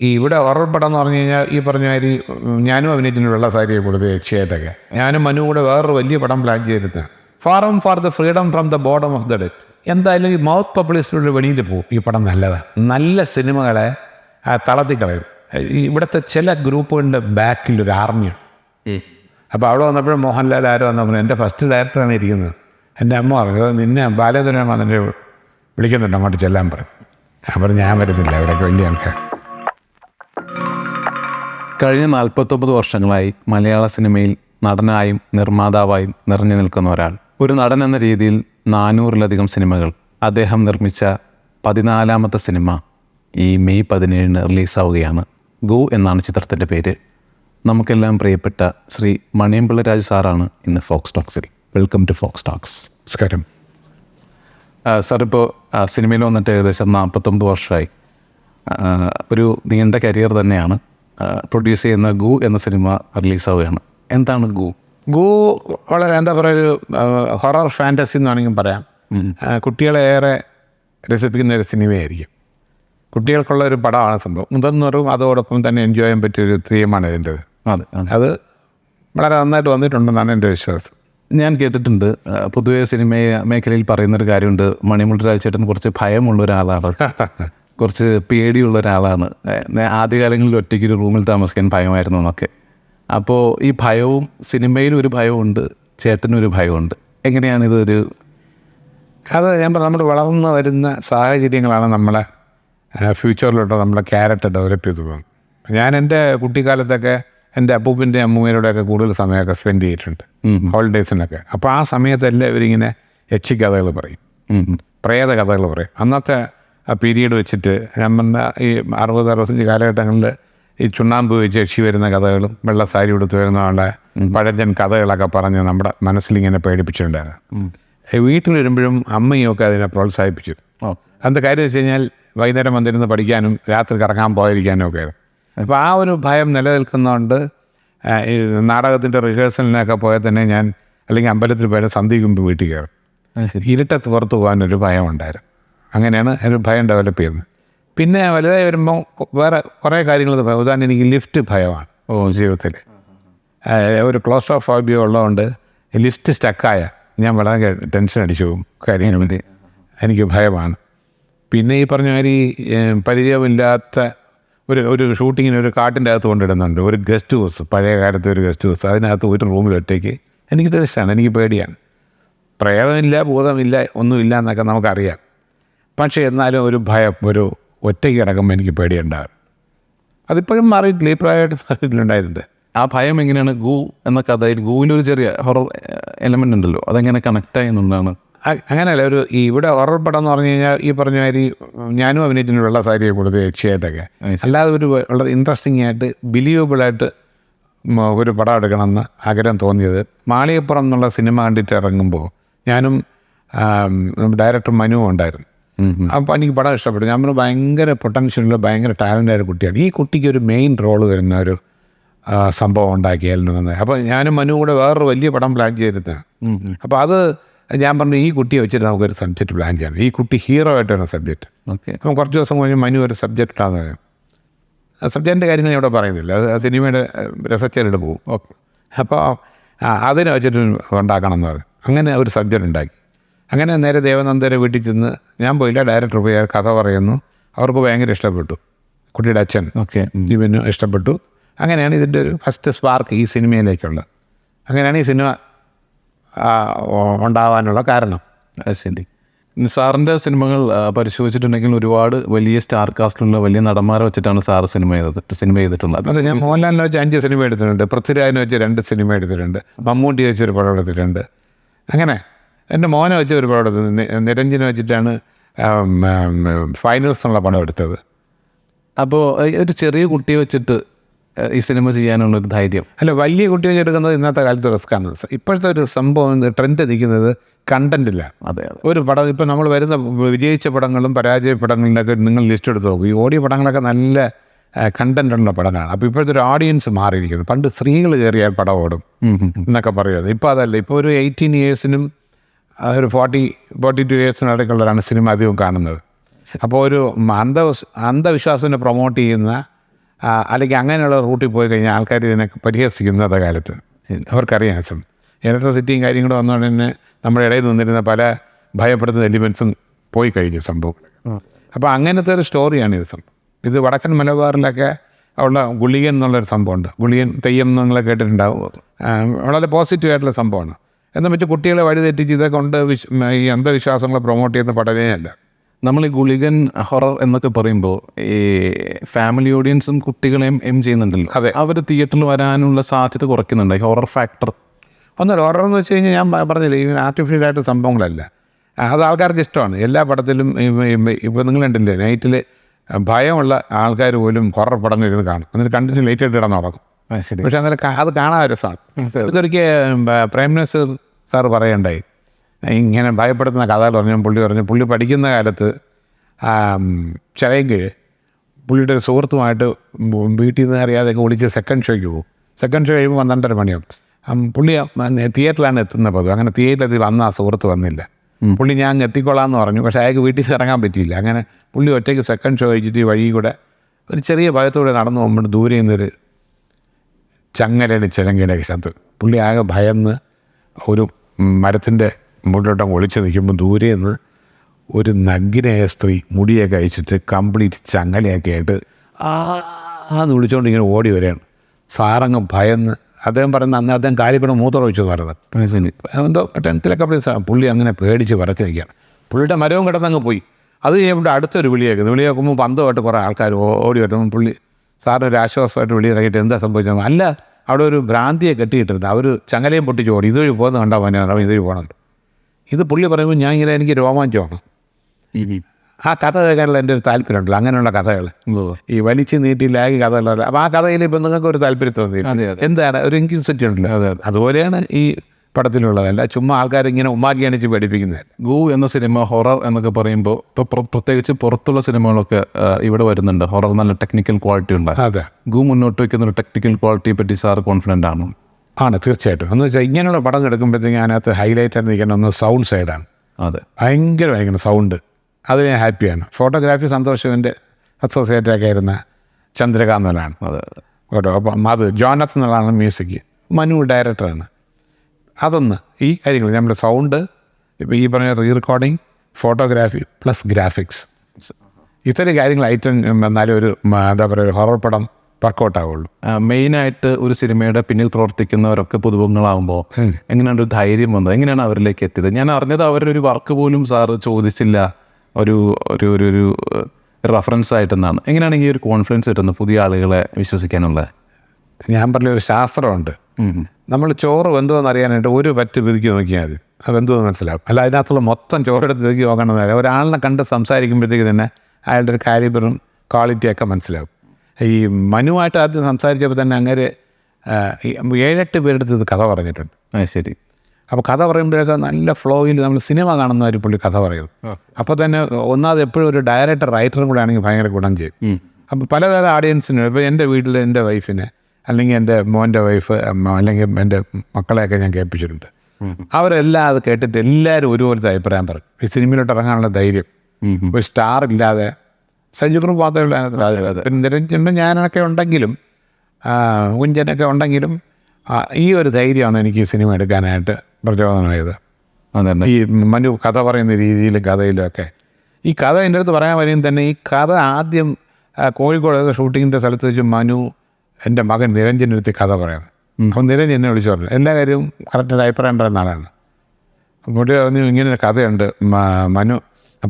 ഈ ഇവിടെ ഹൊറർ പടം എന്ന് പറഞ്ഞു കഴിഞ്ഞാൽ ഈ പറഞ്ഞ മാതിരി ഞാനും അഭിനയിച്ചിട്ടുണ്ട് വെള്ള സാരിയെ കൊടുത്ത് യക്ഷയായിട്ടൊക്കെ. ഞാനും മനു കൂടെ വേറൊരു വലിയ പടം പ്ലാൻ ചെയ്തിരുന്നത് forum for the freedom from the boredom of the debt എന്തായാലും ഈ മൗത്ത് പബ്ലിസിറ്റിയുടെ വെളിയിൽ പോകും ഈ പടം നല്ലതാണ് നല്ല സിനിമകളെ തളത്തി കളയും ഇവിടുത്തെ ചില ഗ്രൂപ്പുകളുടെ ബാക്കിൽ ഒരു ആർമിയാണ് അപ്പോൾ അവിടെ വന്നപ്പോഴും മോഹൻലാൽ ആരോ വന്നപ്പോൾ എന്റെ ഫസ്റ്റ് ഡയറക്ടറാണ് ഇരിക്കുന്നത്. എന്റെ അമ്മ പറഞ്ഞു "അത് നിന്നെ ബാലചന്ദ്രൻ വന്നിട്ട് വിളിക്കുന്നുണ്ട് അങ്ങോട്ട് ചെല്ലാൻ പറയും. അപ്പം ഞാൻ വരുന്നില്ല അവരൊക്കെ വലിയ ആൾക്കാർ കഴിഞ്ഞ നാൽപ്പത്തൊമ്പത് വർഷങ്ങളായി മലയാള സിനിമയിൽ നടനായും നിർമ്മാതാവായും നിറഞ്ഞു നിൽക്കുന്ന ഒരാൾ. ഒരു നടൻ എന്ന രീതിയിൽ നാനൂറിലധികം സിനിമകൾ. അദ്ദേഹം നിർമ്മിച്ച പതിനാലാമത്തെ സിനിമ ഈ മെയ് പതിനേഴിന് റിലീസാവുകയാണ്. ഗോ എന്നാണ് ചിത്രത്തിന്റെ പേര്. നമുക്കെല്ലാം പ്രിയപ്പെട്ട ശ്രീ മണിയമ്പിള്ള രാജ് സാറാണ് ഇന്ന് Fox ടോക്സിൽ. Welcome to Fox Talks. നമസ്കാരം. സാർ ഇപ്പോൾ സിനിമയിൽ വന്നിട്ട് ഏകദേശം നാൽപ്പത്തൊമ്പത് വർഷമായി. ഒരു നീണ്ട കരിയർ തന്നെയാണ്. പ്രൊഡ്യൂസ് ചെയ്യുന്ന ഗു എന്ന സിനിമ റിലീസാവുകയാണ് എന്താണ് ഗു? ഗോ വളരെ എന്താ പറയുക ഒരു ഹൊറർ ഫാന്റസി എന്ന് വേണമെങ്കിൽ പറയാം. കുട്ടികളെ ഏറെ രസിപ്പിക്കുന്ന ഒരു സിനിമയായിരിക്കും കുട്ടികൾക്കുള്ള ഒരു പടമാണ് സംഭവം. മുതിർന്നവരും അതോടൊപ്പം തന്നെ എൻജോയ് ചെയ്യാൻ പറ്റിയ ഒരു തീമാണ് ഇതിന്റെത്. അതെ അതെ. വളരെ നന്നായിട്ട് വന്നിട്ടുണ്ടെന്നാണ് എന്റെ വിശ്വാസം. ഞാൻ കേട്ടിട്ടുണ്ട് പൊതുവേ സിനിമ മേഖലയിൽ പറയുന്നൊരു കാര്യമുണ്ട്. മണിമുൾ രാജചേട്ടൻ കുറച്ച് ഭയമുള്ള ഒരാളാണ്. കുറച്ച് പേടിയുള്ള ഒരാളാണ്. ആദ്യകാലങ്ങളിൽ ഒറ്റയ്ക്ക് ഒരു റൂമിൽ താമസിക്കാൻ ഭയമായിരുന്നു എന്നൊക്കെ. അപ്പോൾ ഈ ഭയവും സിനിമയിലും ഒരു ഭയമുണ്ട് ചേട്ടനും ഒരു ഭയമുണ്ട് എങ്ങനെയാണ് ഇതൊരു അത് ഞാൻ പറഞ്ഞു നമ്മൾ വളർന്നു വരുന്ന സാഹചര്യങ്ങളാണ് നമ്മളെ ഫ്യൂച്ചറിലോട്ട് നമ്മളെ ക്യാരക്ടർ ഡെവലപ്പ് ചെയ്തു പോകുന്നത് ഞാൻ എന്റെ കുട്ടിക്കാലത്തൊക്കെ എന്റെ അപ്പൂപ്പിന്റെ അമ്മൂമ്മേനോടൊക്കെ കൂടുതൽ സമയമൊക്കെ സ്പെൻഡ് ചെയ്തിട്ടുണ്ട് ഹോളിഡേയ്സിനൊക്കെ. അപ്പോൾ ആ സമയത്ത് എല്ലാവരും ഇങ്ങനെ യക്ഷിക്കഥകൾ പറയും കഥകൾ പറയും പ്രേത കഥകൾ പറയും. അന്നത്തെ ആ പീരീഡ് വെച്ചിട്ട് ഞാൻ ഈ അറുപത് അറുപത്തഞ്ച് കാലഘട്ടങ്ങളിൽ ഈ ചുണ്ണാമ്പ് വെച്ച് യക്ഷി വരുന്ന കഥകളും വെള്ള സാരി ഉടുത്ത് വരുന്ന ആളുടെ പഴഞ്ചൻ കഥകളൊക്കെ പറഞ്ഞ് നമ്മുടെ മനസ്സിലിങ്ങനെ പേടിപ്പിച്ചിട്ടുണ്ടായിരുന്നു. വീട്ടിൽ വരുമ്പോഴും അമ്മയും ഒക്കെ അതിനെ പ്രോത്സാഹിപ്പിച്ചു. ഓ. അതിന്റെ കാര്യം വെച്ച് കഴിഞ്ഞാൽ വൈകുന്നേരം വന്നിരുന്ന് പഠിക്കാനും രാത്രി കറങ്ങാൻ പോയിരിക്കാനും ഒക്കെ അപ്പോൾ ആ ഒരു ഭയം നിലനിൽക്കുന്നതുകൊണ്ട് ഈ നാടകത്തിന്റെ റിഹേഴ്സലിനൊക്കെ പോയാൽ തന്നെ ഞാൻ അല്ലെങ്കിൽ അമ്പലത്തിൽ പോയാൽ സന്ധ്യയ്ക്ക് മുമ്പ് വീട്ടിൽ കയറും. ഇരുട്ടത്ത് പുറത്ത് പോകാനൊരു ഭയം ഉണ്ടായിരുന്നു അങ്ങനെയാണ് ഒരു ഭയം ഡെവലപ്പ് ചെയ്യുന്നത്. പിന്നെ വലുതായി വരുമ്പോൾ വേറെ കുറേ കാര്യങ്ങൾ ഭയം. ഉദാഹരണം എനിക്ക് ലിഫ്റ്റ് ഭയമാണ്. ഓ ജീവിതത്തിൽ. ഒരു ക്ലോസ് ഓഫ് ക്ലോസ്ട്രോഫോബിയ ഉള്ളതുകൊണ്ട് ലിഫ്റ്റ് സ്റ്റക്കായ ഞാൻ വളരെ ടെൻഷൻ അടിച്ചു പോകും കാര്യങ്ങൾ എനിക്ക് ഭയമാണ്. പിന്നെ ഈ പറഞ്ഞ മാതിരി പരിചയമില്ലാത്ത ഒരു ഒരു ഷൂട്ടിങ്ങിന് ഒരു കാട്ടിന്റെ അകത്ത് കൊണ്ടിടുന്നുണ്ട്. ഒരു ഗസ്റ്റ് ഹൗസ് പഴയ കാലത്തെ ഒരു ഗസ്റ്റ് ഹൗസ് അതിനകത്ത് ഒരു റൂമിൽ ഒറ്റയ്ക്ക്. എനിക്ക് ടെൻഷനാണ് എനിക്ക് പേടിയാണ്. പ്രേതമില്ല ഭൂതമില്ല ഒന്നുമില്ല എന്നൊക്കെ നമുക്കറിയാം. പക്ഷേ എന്നാലും ഒരു ഭയം ഒരു ഒറ്റയ്ക്ക് കിടക്കുമ്പോൾ എനിക്ക് പേടിയുണ്ടാകും. അതിപ്പോഴും മാറിയിട്ടില്ല ഈ പ്രായമായിട്ട് മാറിയിട്ടുണ്ടായിട്ടുണ്ട് ആ ഭയം എങ്ങനെയാണ്? ഗൂ എന്ന കഥയിൽ ഗൂവിന്റെ ഒരു ചെറിയ ഹൊറർ എലമെന്റ് ഉണ്ടല്ലോ അതെങ്ങനെ കണക്ട് ആയെന്നുള്ളതാണ്. അങ്ങനെയല്ല ഒരു ഇവിടെ ഹൊറർ പടം എന്ന് പറഞ്ഞു കഴിഞ്ഞാൽ ഈ പറഞ്ഞ മാതിരി ഞാനും അഭിനയിച്ചിട്ടുണ്ട് വെള്ള സാരിയെ കൊടുത്ത് രക്ഷയായിട്ടൊക്കെ അല്ലാതെ ഒരു വളരെ ഇൻട്രസ്റ്റിംഗ് ആയിട്ട് ബിലീവബിളായിട്ട് ഒരു പടം എടുക്കണമെന്ന് ആഗ്രഹം തോന്നിയത് മാളികപ്പുറം എന്നുള്ള സിനിമ കണ്ടിട്ട് ഇറങ്ങുമ്പോൾ ഞാനും ഡയറക്ടർ മനുവും ഉണ്ടായിരുന്നു. അപ്പോൾ എനിക്ക് പടം ഇഷ്ടപ്പെട്ടു. ഞാൻ പറഞ്ഞു ഭയങ്കര പൊട്ടൻഷ്യലുള്ള ഭയങ്കര ടാലന്റ് ആയ കുട്ടിയാണ്. ഈ കുട്ടിക്ക് ഒരു മെയിൻ റോൾ വരുന്ന ഒരു സംഭവം ഉണ്ടാക്കിയായിരുന്നു അപ്പോൾ ഞാനും മനു കൂടെ വേറൊരു വലിയ പടം പ്ലാൻ ചെയ്തിരുന്നതാണ് അപ്പോൾ അത് ഞാൻ പറഞ്ഞു ഈ കുട്ടിയെ വെച്ചിട്ട് നമുക്കൊരു സബ്ജക്റ്റ് പ്ലാൻ ചെയ്യാം. ഈ കുട്ടി ഹീറോ ആയിട്ട് വരുന്ന സബ്ജക്റ്റ് ഓക്കെ. അപ്പം കുറച്ച് ദിവസം കഴിഞ്ഞ് മനു ഒരു സബ്ജക്റ്റ് ഇട്ടാന്ന് പറയാം ആ സബ്ജക്റ്റിന്റെ കാര്യങ്ങൾ ഞാൻ ഇവിടെ പറയുന്നില്ല. അത് ആ സിനിമയുടെ രസച്ചേരിട്ട് പോകും. ഓക്കെ. അപ്പോൾ അതിനെ വെച്ചിട്ട് ഉണ്ടാക്കണം എന്ന് പറയും അങ്ങനെ ഒരു സബ്ജക്റ്റ് ഉണ്ടാക്കി. അങ്ങനെ നേരെ ദേവനന്ദരെ വീട്ടിൽ ചെന്ന് ഞാൻ പോയില്ല. ഡയറക്ടർ പോയി കഥ പറയുന്നു. അവർക്ക് ഭയങ്കര ഇഷ്ടപ്പെട്ടു. കുട്ടിയുടെ അച്ഛൻ ഓക്കെ. ജീവന് ഇഷ്ടപ്പെട്ടു. അങ്ങനെയാണ് ഇതിന്റെ ഒരു ഫസ്റ്റ് സ്പാർക്ക് ഈ സിനിമയിലേക്കുള്ളത്. അങ്ങനെയാണ് ഈ സിനിമ ഉണ്ടാവാനുള്ള കാരണം. ശരി. സാറിന്റെ സിനിമകൾ പരിശോധിച്ചിട്ടുണ്ടെങ്കിൽ ഒരുപാട് വലിയ സ്റ്റാർ കാസ്റ്റിലുള്ള വലിയ നടന്മാരെ വെച്ചിട്ടാണ് സാറ് സിനിമ ചെയ്തിട്ട് സിനിമ ചെയ്തിട്ടുള്ളത്. അതെ ഞാൻ മോഹൻലാലിനെ വെച്ച് അഞ്ച് സിനിമ എടുത്തിട്ടുണ്ട്. പൃഥ്വിരാജിനെ വെച്ച് രണ്ട് സിനിമ എടുത്തിട്ടുണ്ട്. മമ്മൂട്ടി വെച്ച് ഒരു പടം എടുത്തിട്ടുണ്ട്. അങ്ങനെ എന്റെ മോനെ വെച്ച് ഒരു പടം എടുത്തത് നിരഞ്ജന വെച്ചിട്ടാണ് ഫൈനൽസ് എന്നുള്ള പടം എടുത്തത്. അപ്പോൾ ഒരു ചെറിയ കുട്ടിയെ വെച്ചിട്ട് ഈ സിനിമ ചെയ്യാനുള്ള ഒരു ധൈര്യം? അല്ല വലിയ കുട്ടിയെ എടുക്കുന്നത് ഇന്നത്തെ കാലത്ത് റിസ്ക്കാണ് ഇപ്പോഴത്തെ ഒരു സംഭവം ട്രെൻഡ് നിൽക്കുന്നത് കണ്ടന്റില്ല അതെ ഒരു പടം ഇപ്പം നമ്മൾ വരുന്ന വിജയിച്ച പടങ്ങളും പരാജയ പടങ്ങളിലൊക്കെ നിങ്ങൾ ലിസ്റ്റ് എടുത്ത് നോക്കും. ഈ ഓടിയ പടങ്ങളൊക്കെ നല്ല കണ്ടന്റ് ഉള്ള പടങ്ങളാണ്. അപ്പോൾ ഇപ്പോഴത്തെ ഒരു ഓഡിയൻസ് മാറിയിരിക്കുന്നു. പണ്ട് സ്ത്രീകൾ കയറിയാൽ പടം ഓടും എന്നൊക്കെ പറയുന്നത്. ഇപ്പോൾ അതല്ല. ഇപ്പോൾ ഒരു എയ്റ്റീൻ ഇയേഴ്സിനും ഒരു ഫോർട്ടി ഫോർട്ടി ടു ഇയേഴ്സിന് ഇടയ്ക്കുള്ളവരാണ് സിനിമ അധികം കാണുന്നത്. അപ്പോൾ ഒരു അന്ധ അന്ധവിശ്വാസത്തിനെ പ്രൊമോട്ട് ചെയ്യുന്ന അല്ലെങ്കിൽ അങ്ങനെയുള്ള റൂട്ടിൽ പോയി കഴിഞ്ഞാൽ ആൾക്കാർ ഇതിനെ പരിഹസിക്കുന്നത് കാലത്ത്. അവർക്കറിയാം സം ഇലക്ട്രിസിറ്റിയും കാര്യങ്ങളും വന്നുകൊണ്ട് തന്നെ നമ്മുടെ ഇടയിൽ നിന്നിരുന്ന പല ഭയപ്പെടുത്തുന്ന എലിമെൻസും പോയി കഴിഞ്ഞു സംഭവം. അപ്പോൾ അങ്ങനത്തെ ഒരു സ്റ്റോറിയാണ് ഇത് സംഭവം ഇത് വടക്കൻ മലബാറിലൊക്കെ ഉള്ള ഗുളികൻ എന്നുള്ളൊരു സംഭവമുണ്ട്. ഗുളിയൻ തെയ്യം എന്നുള്ള നിങ്ങൾ കേട്ടിട്ടുണ്ടാവും വളരെ പോസിറ്റീവ് ആയിട്ടുള്ള സംഭവമാണ്. എന്നാൽ മറ്റു കുട്ടികളെ വഴിതെറ്റിച്ച് ഇതൊക്കെ കൊണ്ട് വിശ് ഈ അന്ധവിശ്വാസങ്ങളെ പ്രൊമോട്ട് ചെയ്യുന്ന പഠനമേ അല്ല നമ്മൾ ഈ ഗുളികൻ ഹൊറർ എന്നൊക്കെ പറയുമ്പോൾ ഈ ഫാമിലി ഓഡിയൻസും കുട്ടികളെയും എം ചെയ്യുന്നുണ്ടല്ലോ. അതെ. അവർ തിയേറ്ററിൽ വരാനുള്ള സാധ്യത കുറയ്ക്കുന്നുണ്ട്? ഈ ഹൊറർ ഫാക്ടർ ഒന്നല്ല ഹൊറർ എന്ന് വെച്ച് കഴിഞ്ഞാൽ ഞാൻ പറഞ്ഞില്ലേ ഇവൻ ആർട്ടിഫിഷ്യൽ ആയിട്ട് സംഭവങ്ങളല്ല. അത് ആൾക്കാർക്ക് ഇഷ്ടമാണ്. എല്ലാ പടത്തിലും ഇപ്പോൾ നിങ്ങൾ കണ്ടില്ലേ നൈറ്റിൽ ഭയമുള്ള ആൾക്കാർ പോലും ഹൊറർ പടം ഇരുന്ന് കാണും. എന്നിട്ട് കണ്ടിട്ട് ലേറ്റ് ആയിട്ട് കിടന്ന് നടക്കും ശരി. പക്ഷെ അന്നേരം അത് കാണാൻ രസമാണ്. ഇതൊരിക്കൽ പ്രൈം മിനിസ്റ്റർ സാർ പറയണ്ടായി ഇങ്ങനെ ഭയപ്പെടുത്തുന്ന കഥകൾ പറഞ്ഞു പുള്ളി പറഞ്ഞു പുള്ളി പഠിക്കുന്ന കാലത്ത് ചിലയെങ്കിൽ പുള്ളിയുടെ ഒരു സുഹൃത്തുമായിട്ട് വീട്ടിൽ നിന്ന് അറിയാതെയൊക്കെ വിളിച്ച് സെക്കൻഡ് ഷോയ്ക്ക് പോകും. സെക്കൻഡ് ഷോ കഴിയുമ്പോൾ പന്ത്രണ്ടര മണിയാവും. പുള്ളി തിയേറ്ററിലാണ് എത്തുന്ന പതിവ്. അങ്ങനെ തിയേറ്ററിൽ വന്ന ആ സുഹൃത്ത് വന്നില്ല. പുള്ളി ഞാൻ അങ്ങ് എത്തിക്കൊള്ളാം എന്ന് പറഞ്ഞു. പക്ഷേ അയാൾക്ക് വീട്ടിൽ ഇറങ്ങാൻ പറ്റിയില്ല. അങ്ങനെ പുള്ളി ഒറ്റയ്ക്ക് സെക്കൻഡ് ഷോ കഴിച്ചിട്ട് ഈ വഴി കൂടെ ഒരു ചെറിയ ഭയത്തോടെ നടന്നു പോകുമ്പോൾ ദൂരെ നിന്നൊരു ചങ്ങലയുടെ ചിലങ്കയുടെ ശബ്ദം. പുള്ളി ആകെ ഭയന്ന് ഒരു മരത്തിന്റെ മുകളിലോട്ടം ഒളിച്ച് നിൽക്കുമ്പോൾ ദൂരെ നിന്ന് ഒരു നഗ്നയായ സ്ത്രീ മുടിയൊക്കെ അയച്ചിട്ട് കംപ്ലീറ്റ് ചങ്ങലയൊക്കെ ആയിട്ട് ആ എന്ന് വിളിച്ചുകൊണ്ട് ഇങ്ങനെ ഓടി വരികയാണ്. സാറങ്ങ് ഭയന്ന് അദ്ദേഹം പറയുന്ന അന്ന് അദ്ദേഹം കാര്യപ്പെടെ മൂത്രം ഒഴിച്ചു പറയുന്നത്. എന്തോ ടെൻത്തിലൊക്കെ പോയി പുള്ളി അങ്ങനെ പേടിച്ച് വരച്ചിരിക്കുകയാണ് പുള്ളിയുടെ മരവും കിടന്നങ്ങ് പോയി. അത് കഴിയുമ്പോൾ അടുത്തൊരു വിളി കേൾക്കുന്നു. വിളി കേൾക്കുമ്പോൾ പന്തമായിട്ട് കുറേ ആൾക്കാർ ഓടി വരുന്നു. പുള്ളി സാറിന് ഒരു ആശ്വാസമായിട്ട് വിളി ഇറങ്ങിയിട്ട് എന്താ സംഭവിച്ചത് അല്ല അവിടെ ഒരു ഭ്രാന്തിയെ കെട്ടിയിട്ടിരുന്നത് അവർ ചങ്ങലയും പൊട്ടിച്ച് ഓടി. ഇതുവഴി പോകുന്ന കണ്ടാൽ മതി അവൻ ഇതുവഴി പോകണം ഇത് പുള്ളി പറയുമ്പോൾ ഞാൻ ഇങ്ങനെ എനിക്ക് രോമാഞ്ചമാണ്. ആ കഥ കേൾക്കാനുള്ള എന്റെ ഒരു താല്പര്യമുണ്ടല്ലോ. അങ്ങനെയുള്ള കഥകൾ. ഈ വലിച്ചു നീട്ടി ലാഗി കഥകളുള്ള അപ്പോൾ ആ കഥയിൽ ഇപ്പം നിങ്ങൾക്ക് ഒരു താല്പര്യം തോന്നി. എന്താണ്? ഒരു ഇൻക്യൂസിറ്റി ഉണ്ടല്ലോ. അതെ. അതുപോലെയാണ് ഈ പടത്തിലുള്ളതല്ല. ചുമ്മാ ആൾക്കാർ ഇങ്ങനെ ഉമ്മാക്കി അണിച്ച് പഠിപ്പിക്കുന്നത് ഗു എന്ന സിനിമ ഹൊറർ എന്നൊക്കെ പറയുമ്പോൾ ഇപ്പോൾ പ്രത്യേകിച്ച് പുറത്തുള്ള സിനിമകളൊക്കെ ഇവിടെ വരുന്നുണ്ട്. ഹൊറർ നല്ല ടെക്നിക്കൽ ക്വാളിറ്റി ഉണ്ട് അതെ. ഗു മുന്നോട്ട് വയ്ക്കുന്ന ഒരു ടെക്നിക്കൽ ക്വാളിറ്റിയെ പറ്റി സാർ കോൺഫിഡന്റ് ആണോ. ആണ് തീർച്ചയായിട്ടും. എന്ന് വെച്ചാൽ ഇങ്ങനെയുള്ള പടം എടുക്കുമ്പോഴത്തേക്കും അതിനകത്ത് ഹൈലൈറ്റ് ആയിട്ട് നിൽക്കുന്ന ഒന്ന് സൗണ്ട് സൈഡാണ് അതെ. ഭയങ്കര ഭയങ്കര സൗണ്ട് അത് ഞാൻ ഹാപ്പിയാണ് ഫോട്ടോഗ്രാഫി സന്തോഷത്തിന്റെ അസോസിയേറ്റൊക്കെ ആയിരുന്ന ചന്ദ്രകാന്തനാണ്. അതെ അതെ. കേട്ടോ അപ്പം അത് ജോനത്ത് എന്നുള്ളതാണ് മ്യൂസിക്. മനു ഡയറക്ടറാണ് അതൊന്ന് ഈ കാര്യങ്ങൾ നമ്മുടെ സൗണ്ട് ഇപ്പോൾ ഈ പറഞ്ഞ re recording photography plus graphics ഇത്തരം കാര്യങ്ങൾ ഐറ്റം വന്നാലും ഒരു എന്താ പറയുക ഒരു ഹൊറർ പടം വർക്കൗട്ട് ആവുള്ളൂ. മെയിനായിട്ട് ഒരു സിനിമയുടെ പിന്നിൽ പ്രവർത്തിക്കുന്നവരൊക്കെ പുതുമുഖങ്ങളാകുമ്പോൾ എങ്ങനെയാണ് ഒരു ധൈര്യം വന്നത്? എങ്ങനെയാണ് അവരിലേക്ക് എത്തിയത്? ഞാൻ അറിഞ്ഞത് അവരുടെ ഒരു വർക്ക് പോലും സാറ് ചോദിച്ചില്ല. ഒരു ഒരു ഒരു റെഫറൻസ് ആയിട്ടെന്നാണ്. എങ്ങനെയാണ് ഈ ഒരു കോൺഫിഡൻസ് കിട്ടുന്നത്? പുതിയ ആളുകളെ വിശ്വസിക്കാനുള്ളത്? ഞാൻ പറഞ്ഞ ഒരു ശാസ്ത്രമുണ്ട്. നമ്മൾ ചോറ് വെന്തുവെന്ന് അറിയാനായിട്ട് ഒരു പറ്റ് പിതുക്കി നോക്കിയാൽ മതി. അത് വെന്തുവെന്ന് മനസ്സിലാവും. അല്ല അതിനകത്തുള്ള മൊത്തം ചോറെടുത്ത് പിതുക്കി നോക്കണമെന്നില്ല ഒരാളിനെ കണ്ട് സംസാരിക്കുമ്പോഴത്തേക്ക് തന്നെ അയാളുടെ ഒരു കാലിബറും ക്വാളിറ്റിയൊക്കെ മനസ്സിലാവും. ഈ മനുവായിട്ട് ആദ്യം സംസാരിച്ചപ്പോൾ തന്നെ അങ്ങനെ ഏഴെട്ട് പേരെടുത്ത് ഇത് കഥ പറഞ്ഞിട്ടുണ്ട്. അത് ശരി. അപ്പോൾ കഥ പറയുമ്പോഴൊക്കെ നല്ല ഫ്ലോയിൽ നമ്മൾ സിനിമ കാണുന്ന ഒരു പുള്ളി കഥ പറയും അപ്പോൾ തന്നെ ഒന്നാമത് എപ്പോഴും ഒരു ഡയറക്ടർ റൈറ്ററും കൂടെ ആണെങ്കിൽ ഭയങ്കര ഗുണം ചെയ്യും. അപ്പോൾ പലതരം ഓഡിയൻസിനും ഇപ്പോൾ എന്റെ വീട്ടിൽ എന്റെ വൈഫിനെ അല്ലെങ്കിൽ എന്റെ മോന്റെ വൈഫ് അല്ലെങ്കിൽ എന്റെ മക്കളെയൊക്കെ ഞാൻ കേൾപ്പിച്ചിട്ടുണ്ട്. അവരെല്ലാം അത് കേട്ടിട്ട് എല്ലാവരും ഒരുപോലത്തെ അഭിപ്രായം പറയും. ഈ സിനിമയിലോട്ട് ഇറങ്ങാനുള്ള ധൈര്യം. ഒരു സ്റ്റാർ ഇല്ലാതെ സഞ്ജു ഗ്രൂപ്പ് മാത്രമേ പിന്നെ നിരഞ്ജനും ഞാനൊക്കെ ഉണ്ടെങ്കിലും കുഞ്ചനൊക്കെ ഉണ്ടെങ്കിലും ഈ ഒരു ധൈര്യമാണ് എനിക്ക് ഈ സിനിമ എടുക്കാനായിട്ട് പ്രചോദനമായത്. ഈ മനു കഥ പറയുന്ന രീതിയിലും കഥയിലും ഒക്കെ. ഈ കഥ എന്റെ അടുത്ത് പറയാൻ വരെയും തന്നെ ഈ കഥ ആദ്യം കോഴിക്കോട് ഷൂട്ടിങ്ങിന്റെ സ്ഥലത്ത് വെച്ച് മനു എന്റെ മകൻ നിരഞ്ജനെടുത്ത് കഥ പറയാം. അപ്പം നിരഞ്ജൻ എന്നെ വിളിച്ചു പറഞ്ഞു എല്ലാ കാര്യവും കറക്റ്റ് അഭിപ്രായം പറയുന്ന ആളാണ്. മുടി പറഞ്ഞു ഇങ്ങനെ ഒരു കഥയുണ്ട്. മനു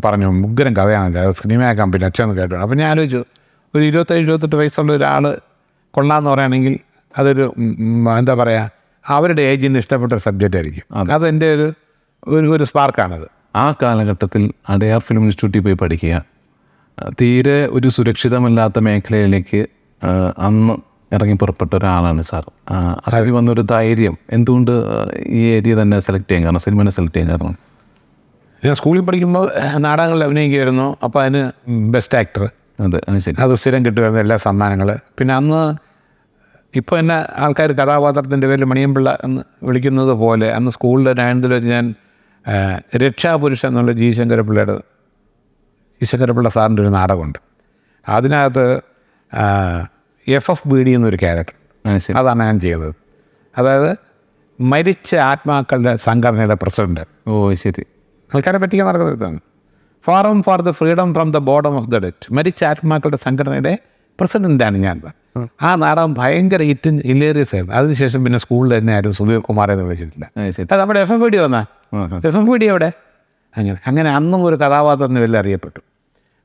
പറഞ്ഞു ഉഗ്രം കഥയാണ് അത് സിനിമയാക്കാൻ പറ്റില്ല അച്ഛൻ കേട്ടു അപ്പം ഞാൻ ആലോചിച്ചു ഒരു ഇരുപത്തേഴ് ഇരുപത്തെട്ട് വയസ്സുള്ള ഒരാൾ കൊള്ളാമെന്ന് പറയുകയാണെങ്കിൽ അതൊരു എന്താ പറയുക അവരുടെ ഏജിന് ഇഷ്ടപ്പെട്ട ഒരു സബ്ജക്റ്റ് ആയിരിക്കും. അതെന്റെ ഒരു ഒരു ഒരു സ്പാർക്കാണത് ആ കാലഘട്ടത്തിൽ അടയാർ ഫിലിം ഇൻസ്റ്റിറ്റ്യൂട്ടിൽ പോയി പഠിക്കുക. തീരെ ഒരു സുരക്ഷിതമല്ലാത്ത മേഖലയിലേക്ക് അന്ന് ഇറങ്ങി പുറപ്പെട്ട ഒരാളാണ് സാർ. അതിൽ വന്നൊരു ധൈര്യം. എന്തുകൊണ്ട് ഈ ഏരിയ തന്നെ സെലക്ട് ചെയ്യാൻ കാരണം? സിനിമനെ സെലക്ട് ചെയ്യാൻ കാരണം? ഞാൻ സ്കൂളിൽ പഠിക്കുമ്പോൾ നാടകങ്ങളിൽ അഭിനയിക്കുമായിരുന്നു. അപ്പോൾ അതിന് ബെസ്റ്റ് ആക്ടർ അതെ ശരി. അത് സ്ഥിരം കിട്ടുമായിരുന്നു എല്ലാ സമ്മാനങ്ങൾ പിന്നെ അന്ന് ഇപ്പോൾ എന്നെ ആൾക്കാർ കഥാപാത്രത്തിന്റെ പേരിൽ മണിയമ്പിള്ള എന്ന് വിളിക്കുന്നത് പോലെ അന്ന് സ്കൂളിൽ നയനത്തിൽ വെച്ച് ഞാൻ രക്ഷാപുരുഷ രക്ഷാപുരുഷൻ എന്നുള്ള ജി ശങ്കരപ്പിള്ളയുടെ ജി ശങ്കരപ്പിള്ള സാറിന്റെ ഒരു നാടകമുണ്ട്. അതിനകത്ത് എഫ് എഫ് ബി ഡി എന്നൊരു ക്യാരക്ടർ അതാണ് ഞാൻ ചെയ്തത്. അതായത് മരിച്ച ആത്മാക്കളുടെ സംഘടനയുടെ പ്രസിഡന്റ്. ഓ ശരി. ആൾക്കാരെ പറ്റിക്കാൻ നടക്കുന്നതാണ് forum for the freedom from the boredom of the debt മരിച്ച ആത്മാക്കളുടെ സംഘടനയുടെ പ്രസിഡന്റാണ് ഞാൻ. ആ. നാടകം ഭയങ്കര ഇറ്റ് ഹിലേറിയസ് ആയിരുന്നു. അതിനുശേഷം പിന്നെ സ്കൂളിൽ തന്നെ ആരും സുധീർ കുമാർ എന്ന് വിളിച്ചിട്ടില്ല. ശരി. അത് നമ്മുടെ എഫ് എം പി ഡി വന്നാ? എഫ് എം പി ഡി എവിടെ? അങ്ങനെ അങ്ങനെ അന്നും ഒരു കഥാപാത്രം വലിയ അറിയപ്പെട്ടു.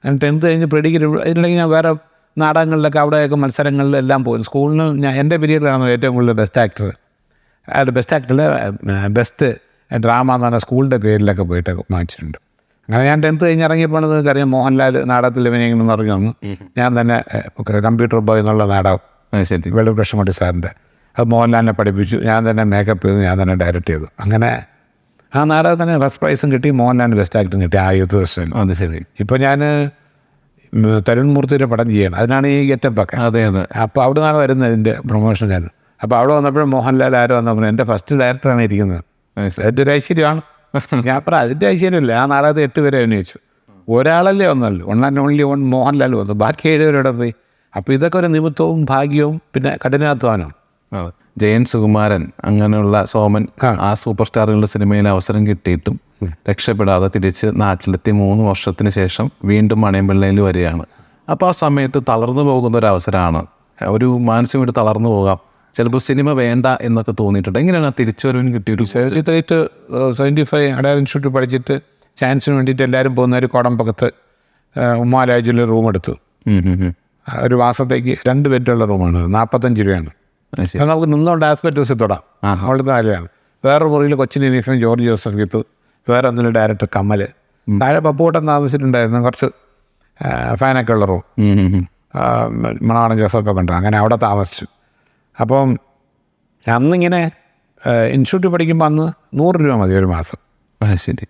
അങ്ങനെ ടെൻത്ത് കഴിഞ്ഞ് പ്രെഡിഗ്രി ഇതിനിടയ്ക്ക് ഞാൻ വേറെ നാടകങ്ങളിലൊക്കെ അവിടെയൊക്കെ മത്സരങ്ങളിലെല്ലാം പോകും സ്കൂളിന് ഞാൻ എന്റെ പീരീഡിലാണ് ഏറ്റവും കൂടുതൽ ബെസ്റ്റ് ആക്ടർ അയാളുടെ ബെസ്റ്റ് ആക്ടറിൽ ബെസ്റ്റ് ഡ്രാമ എന്ന് പറഞ്ഞാൽ സ്കൂളിന്റെ പേരിലൊക്കെ പോയിട്ട് വാങ്ങിച്ചിട്ടുണ്ട്. അങ്ങനെ ഞാൻ ടെൻത്ത് കഴിഞ്ഞ് ഇറങ്ങിയപ്പോൾ നിങ്ങൾക്ക് അറിയാം മോഹൻലാൽ നാടകത്തിൽ അഭിനയിക്കണം എന്ന് പറഞ്ഞു വന്നു ഞാൻ തന്നെ കമ്പ്യൂട്ടർ ബോയ് എന്നുള്ള നാടകം. കൃഷ്ണമൂർത്തി സാറിന്റെ. അത് മോഹൻലാലിനെ പഠിപ്പിച്ചു. ഞാൻ തന്നെ മേക്കപ്പ് ചെയ്തു ഞാൻ തന്നെ ഡയറക്റ്റ് ചെയ്തു. അങ്ങനെ ആ നാടകത്തിന് ഫസ്റ്റ് പ്രൈസും കിട്ടി മോഹൻലാലിന് ബെസ്റ്റ് ആക്ടറും കിട്ടി ആ യൂത്ത് ഫെസ്റ്റിവൽ അത് ശരി. ഇപ്പോൾ ഞാൻ തരുൺ മൂർത്തിയുടെ പടം ചെയ്യണം. അതിനാണ് ഈ ഗെറ്റപ്പൊക്കെ അതെ അതെ. അപ്പോൾ അവിടെ നിന്നാണ് വരുന്നത് ഇതിന്റെ പ്രൊമോഷൻ ഞാൻ അപ്പോൾ അവിടെ വന്നപ്പോഴും മോഹൻലാൽ ആരോ വന്നപ്പോൾ എന്റെ ഫസ്റ്റ് ഡയറക്ടറാണ് ഇരിക്കുന്നത്. അതിന്റെ ഒരു ഐശ്വര്യമാണ്. ഞാൻ പറ അതിന്റെ ഐശ്വര്യമില്ല. ആ നാടകത്തിൽ എട്ട് പേരെ അഭിനയിച്ചു. ഒരാളല്ലേ വന്നല്ലോ one and only one Mohanlal വന്നു. ബാക്കി ഏഴുപേരോടെ പോയി? അപ്പോൾ ഇതൊക്കെ ഒരു നിമിത്തവും ഭാഗ്യവും പിന്നെ കഠിനാധ്വാനവും. ജയൻ സുകുമാരൻ അങ്ങനെയുള്ള സോമൻ. ആ. സൂപ്പർ സ്റ്റാറുകളുടെ സിനിമയിൽ അവസരം കിട്ടിയിട്ടും രക്ഷപ്പെടാതെ തിരിച്ച് നാട്ടിലെത്തി മൂന്ന് വർഷത്തിന് ശേഷം വീണ്ടും മണിയമ്പിള്ളയിൽ വരികയാണ്. അപ്പോൾ ആ സമയത്ത് തളർന്നു പോകുന്ന ഒരു അവസരമാണ്. ഒരു മാനസികമായിട്ട് തളർന്നു പോകാം. ചിലപ്പോൾ സിനിമ വേണ്ട എന്നൊക്കെ തോന്നിയിട്ടുണ്ട്. എങ്ങനെയാണ് ആ തിരിച്ചുവരവിന് കിട്ടിയൊരു seventy three to seventy five Adyar institute പഠിച്ചിട്ട് ചാൻസിന് വേണ്ടിയിട്ട് എല്ലാവരും പോകുന്ന ഒരു കോടമ്പകത്ത് ഉമ്മാലാജിൽ റൂം എടുത്തു. ഒരു മാസത്തേക്ക് രണ്ട് ബെഡുള്ള റൂമാണ്. നാൽപ്പത്തഞ്ച് രൂപയാണ്. നമുക്ക് നിന്നുകൊണ്ട് ആസ്പെക്ട് ദിവസം തൊടാം അവളുടെ കാര്യമാണ് വേറെ മുറിയിൽ കൊച്ചിൻ യൂണിഫോം ജോർജ് ജോസഫ് വിത്ത് വേറെ ഒന്നിലും ഡയറക്ടർ കമൽ. താഴെ പപ്പൂട്ടൻ താമസിച്ചിട്ടുണ്ടായിരുന്നു. കുറച്ച് ഫാനൊക്കെ ഉള്ള റൂം. മണവാളം ജോസഫൊക്കെ ഉണ്ട് അങ്ങനെ അവിടെ താമസിച്ചു. അപ്പം അന്നിങ്ങനെ ഇൻസ്റ്റിറ്റ്യൂട്ടിൽ പഠിക്കുമ്പോൾ അന്ന് നൂറ് രൂപ മതി ഒരു മാസം. ശരി.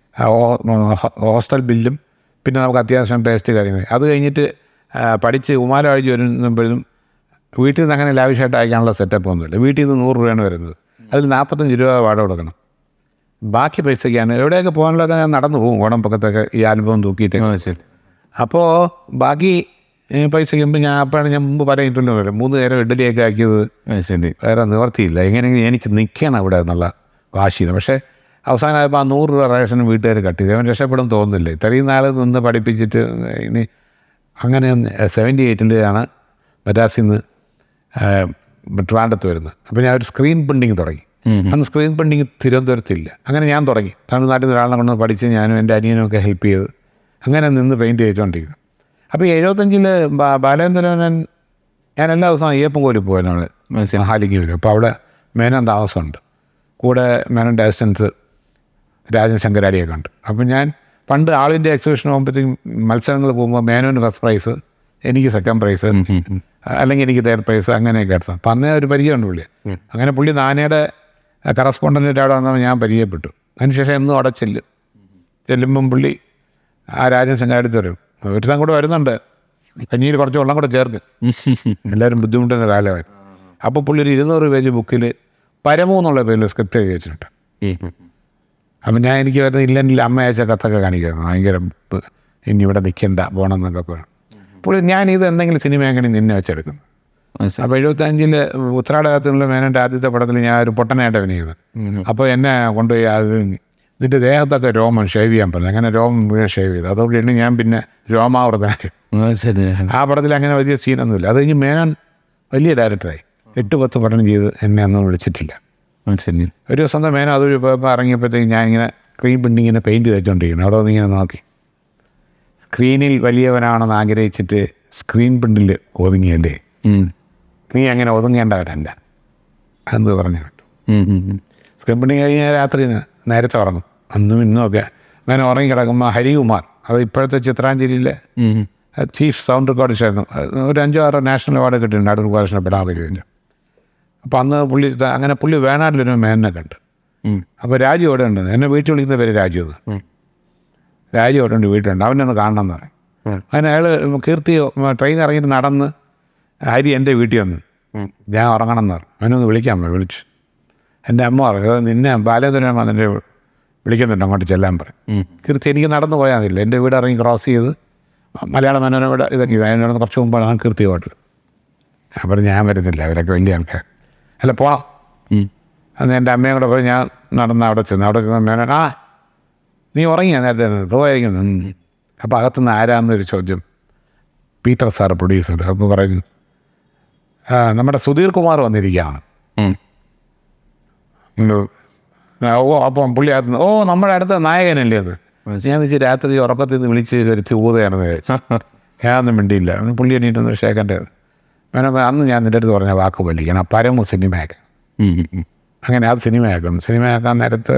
ഹോസ്റ്റൽ ബില്ലും പിന്നെ നമുക്ക് അത്യാവശ്യം ടേസ്റ്റ് കാര്യങ്ങൾ. അത് കഴിഞ്ഞിട്ട് പഠിച്ച് ഉമാല അഴിച്ച് വരുമ്പോഴും വീട്ടിൽ നിന്ന് അങ്ങനെ ലാവിഷായിട്ട് അയക്കാനുള്ള സെറ്റപ്പ് ഒന്നുമില്ല. വീട്ടിൽ നിന്ന് നൂറ് രൂപയാണ് വരുന്നത്. അതിൽ നാൽപ്പത്തഞ്ച് രൂപ വാടക കൊടുക്കണം. ബാക്കി പൈസയ്ക്കാണ്. എവിടെയൊക്കെ പോകാനുള്ളതൊക്കെ ഞാൻ നടന്നു പോകും. ഓണം പക്കത്തൊക്കെ ഈ ആൽബം തൂക്കിയിട്ട്. ശരി. അപ്പോൾ ബാക്കി ഏ, പൈസ കഴിയുമ്പോൾ ഞാൻ അപ്പോഴാണ് ഞാൻ മുമ്പ് പറഞ്ഞിട്ടുണ്ടല്ലോ മൂന്ന് നേരം ഇഡലിയൊക്കെ ആക്കിയത്. ശരി. വേറെ നിവർത്തിയില്ല. എങ്ങനെയെങ്കിലും എനിക്ക് നിൽക്കണം അവിടെ എന്നുള്ള വാശിയിൽ. പക്ഷേ അവസാനമായപ്പോൾ ആ നൂറ് രൂപ റേഷൻ വീട്ടുകാർ കട്ട് ചെയ്തു. അവൻ രക്ഷപ്പെടും തോന്നുന്നില്ല. ഇത്രയും നാൾ നിന്ന് പഠിപ്പിച്ചിട്ട് ഇനി അങ്ങനെ സെവന്റി എയ്റ്റിന്റെയാണ് മദ്രാസിൽ നിന്ന് ട്രിവാൻഡത്ത് വരുന്നത്. അപ്പോൾ ഞാൻ ഒരു സ്ക്രീൻ പ്രിന്റിങ് തുടങ്ങി. അന്ന് സ്ക്രീൻ പ്രിന്റിങ് തിരുവനന്തപുരത്തില്ല. അങ്ങനെ ഞാൻ തുടങ്ങി. തമിഴ്നാട്ടിൽ നിന്ന് ഒരാളെ കൊണ്ട് പഠിച്ച് ഞാനും എന്റെ അനിയനും ഒക്കെ ഹെൽപ്പ് ചെയ്ത് അങ്ങനെ നിന്ന് പെയിന്റ് ചെയ്തുകൊണ്ടിരിക്കും അപ്പോൾ എഴുപത്തഞ്ചിൽ ബാലേന്ദ്രനൻ ഞാൻ എല്ലാ ദിവസവും അയ്യപ്പൻ കോലി പോയിരുന്നു അവിടെ മഹാലിംഗി വരും അപ്പോൾ അവിടെ മേനോൻ താമസമുണ്ട്. കൂടെ മേനോന്റെ അസിസ്റ്റൻസ് രാജൻ ശങ്കരാടിയൊക്കെ ഉണ്ട് അപ്പം ഞാൻ പണ്ട് ആളിന്റെ ഇന്ത്യ എക്സിബിഷൻ പോകുമ്പോഴത്തേക്കും മത്സരങ്ങൾ പോകുമ്പോൾ മേനോന് ഫസ്റ്റ് പ്രൈസ് എനിക്ക് സെക്കൻഡ് പ്രൈസ് അല്ലെങ്കിൽ എനിക്ക് തേർഡ് പ്രൈസ് അങ്ങനെയൊക്കെ എടുത്തത് അപ്പം അന്നേ ഒരു പരിചയമുണ്ട് പുള്ളി അങ്ങനെ പുള്ളി നാനയുടെ കറസ്പോണ്ടന്റായിട്ട് അവിടെ വന്നപ്പോൾ ഞാൻ പരിചയപ്പെട്ടു. അതിനുശേഷം എന്നും അവിടെ ചെല്ലും. ചെല്ലുമ്പം പുള്ളി ആ രാജൻ ശങ്കരാടി വരും ഒരുത്തം കൂടെ വരുന്നുണ്ട്. കഞ്ഞിയിൽ കുറച്ച് വെള്ളം കൂടെ ചേർക്ക്. എല്ലാവരും ബുദ്ധിമുട്ടുന്ന കാലമായി. അപ്പോൾ പുള്ളി ഒരു ഇരുന്നൂറ് പേജ് ബുക്കിൽ പരമു എന്നുള്ള പേരിൽ സ്ക്രിപ്റ്റ് എഴുതി വെച്ചിട്ടുണ്ട്. അപ്പം ഞാൻ എനിക്ക് വരുന്ന ഇല്ലെങ്കിൽ അമ്മ അയച്ച കത്തൊക്കെ കാണിക്കുന്നു ഭയങ്കര ഇനി ഇവിടെ നിൽക്കണ്ട പോകണം എന്നൊക്കെ പുള്ളി ഞാൻ ഇത് എന്തെങ്കിലും സിനിമ എങ്ങനെ നിന്നെ വെച്ചെടുക്കും അത് ശരി. അപ്പോൾ എഴുപത്തഞ്ചിൽ ഉത്രാടകത്തിനുള്ള മേനന്റെ ആദ്യത്തെ പടത്തിൽ ഞാൻ ഒരു പൊട്ടനായിട്ട് അഭിനയിക്കുന്നത് അപ്പോൾ എന്നെ കൊണ്ടുപോയി അത് ഇതിന്റെ ദേഹത്തൊക്കെ രോമം ഷേവ് ചെയ്യാൻ പറഞ്ഞു. അങ്ങനെ രോമം മുഴുവൻ ഷേവ് ചെയ്തു. അതോടെയാണ് ഞാൻ പിന്നെ രോമാവൃതാക്കി അത് ആ പടത്തിൽ അങ്ങനെ വലിയ സീനൊന്നുമില്ല. അത് കഴിഞ്ഞ് മേനൻ വലിയ ഡയറക്ടറായി. എട്ട് പത്ത് പടം ചെയ്ത് എന്നെ അന്നും വിളിച്ചിട്ടില്ല. അത് ശരി. ഒരു ദിവസം തന്നെ മേനോ അതൊരു പോയപ്പോൾ ഇറങ്ങിയപ്പോഴത്തേക്ക് ഞാൻ ഇങ്ങനെ സ്ക്രീൻ പ്രിന്റ് ഇങ്ങനെ പെയിന്റ് തയ്ച്ചുകൊണ്ടിരിക്കുന്നു അവിടെ വന്നിങ്ങനെ നോക്കി. സ്ക്രീനിൽ വലിയവനാണെന്ന് ആഗ്രഹിച്ചിട്ട് സ്ക്രീൻ പ്രിന്റിൽ ഒതുങ്ങിയല്ലേ. നീ അങ്ങനെ ഒതുങ്ങേണ്ടവരല്ല എന്ന് പറഞ്ഞു കേട്ടു. പ്രിന്റിങ് കഴിഞ്ഞാൽ രാത്രി നേരത്തെ ഉറങ്ങും അന്നും ഇന്നും ഒക്കെ അങ്ങനെ ഉറങ്ങി കിടക്കുമ്പോൾ ഹരികുമാർ അത് ഇപ്പോഴത്തെ ചിത്രാഞ്ജലിയിലെ. ചീഫ് സൗണ്ട് റെക്കോർഡിസ്റ്റ് ആയിരുന്നു ഒരു അഞ്ചോ ആറോ നാഷണൽ അവാർഡ് കിട്ടിയിട്ടുണ്ട് അടൂർ ഗോപാലകൃഷ്ണ പെടാപരിതിന് അപ്പോൾ അന്ന് പുള്ളി അങ്ങനെ പുള്ളി വേണാട്ടിലൊരു മേനെ കണ്ട്. അപ്പോൾ രാജു അവിടെ ഉണ്ട്. എന്നെ വീട്ടിൽ വിളിക്കുന്ന പേര് രാജു എന്ന്. രാജു അവിടെ ഉണ്ട് വീട്ടിലുണ്ട്. അവനെ ഒന്ന് കാണണം എന്ന് പറയും. അങ്ങനെ അയാൾ കീർത്തി ട്രെയിൻ ഇറങ്ങിയിട്ട് നടന്ന് ഹരി എന്റെ വീട്ടിൽ വന്ന്. ഞാൻ ഉറങ്ങണം എന്ന് പറഞ്ഞു. അവനൊന്ന് വിളിക്കാൻ പറഞ്ഞു വിളിച്ചു. എന്റെ അമ്മ പറഞ്ഞു "അത് നിന്നെ ബാലേന്ദ്രൻ വന്നിട്ട് വിളിക്കുന്നുണ്ട് അങ്ങോട്ട് ചെല്ലാൻ പറയും. കീർത്തി എനിക്ക് നടന്നു പോയാൽ മതില്ല എന്റെ വീട് ഇറങ്ങി ക്രോസ് ചെയ്ത് മലയാള മനോരമയുടെ ഇതൊക്കെ ഇത് അതിനോട് കുറച്ച് മുമ്പാണ് ഞാൻ കീർത്തി പാട്ട് ഞാൻ പറഞ്ഞു ഞാൻ വരുന്നില്ല അവരൊക്കെ വലിയ ആൾക്കാർ. അല്ല പോണം. അന്ന് എന്റെ അമ്മയും കൂടെ പോയി ഞാൻ നടന്ന് അവിടെ ചെന്ന്. അവിടെ ചെന്ന് ആ നീ ഉറങ്ങിയാ നേരത്തെ? തോന്നുന്നു അപ്പോൾ അകത്തുനിന്ന് ആരാന്നൊരു ചോദ്യം. പീറ്റർ സാർ പ്രൊഡ്യൂസർ അപ്പോൾ പറയുന്നു "ആ, നമ്മുടെ സുധീർ കുമാർ വന്നിരിക്കുകയാണ്. ഓ അപ്പം പുള്ളി അകത്ത് ഓ നമ്മുടെ അടുത്ത നായകനല്ലേ അത്. ഞാൻ വെച്ച് രാത്രി ഉറക്കത്തിൽ നിന്ന് വിളിച്ച് വരുത്തി ഊതയാണെന്ന് ഞാനൊന്നും മിണ്ടിയില്ല. പുള്ളി എണീറ്റൊന്ന് ഷേക്കന്റെ അന്ന് ഞാൻ നിന്റെ അടുത്ത് പറഞ്ഞ വാക്ക് വലിക്കണം പരമു ഉം. അങ്ങനെ അത് സിനിമയാക്കും സിനിമയാക്കാൻ നേരത്ത്